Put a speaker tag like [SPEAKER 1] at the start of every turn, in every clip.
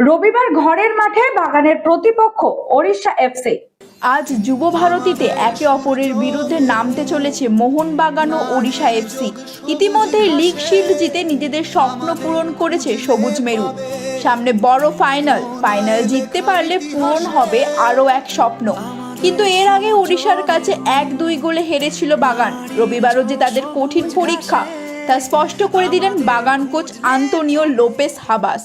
[SPEAKER 1] রবিবার ঘরের মাঠে বাগানের প্রতিপক্ষ ওড়িশা এফসি
[SPEAKER 2] আজ যুব ভারতীতে একে অপরের বিরুদ্ধে নামতে চলেছে মোহনবাগান ও ওড়িশা এফসি ইতিমধ্যেই লিগ শিল্ড জিতে নিজেদের স্বপ্ন পূরণ করেছে সবুজ মেরু। সামনে বড় ফাইনাল ফাইনাল জিততে পারলে পূরণ হবে আরও এক স্বপ্ন। কিন্তু এর আগে ওড়িশার কাছে এক দুই গোলে হেরেছিল বাগান। রবিবারও যে তাদের কঠিন পরীক্ষা, তা স্পষ্ট করে দিলেন বাগান কোচ আন্তোনিও লোপেস হাবাস।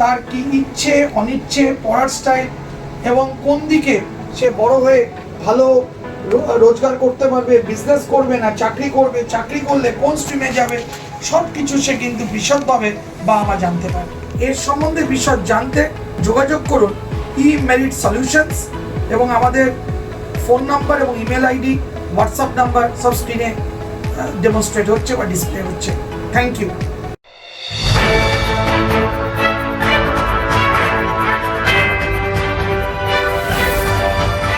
[SPEAKER 3] তার কি ইচ্ছে, অনিচ্ছে, পড়ার স্টাইল এবং কোন দিকে সে বড় হয়ে ভালো রোজগার করতে পারবে বিজনেস করবে না, চাকরি করবে, চাকরি করলে কোন স্ট্রিমে যাবে সব কিছু সে কিন্তু বিশদভাবে বাবা মা জানতে পারে এর সম্বন্ধে বিশদ জানতে যোগাযোগ করুন ই মেরিট সলিউশনস এবং আমাদের ফোন নাম্বার এবং ইমেল আইডি হোয়াটসঅ্যাপ নাম্বার সব স্ক্রিনে ডেমনস্ট্রেট হচ্ছে বা ডিসপ্লে হচ্ছে। Thank you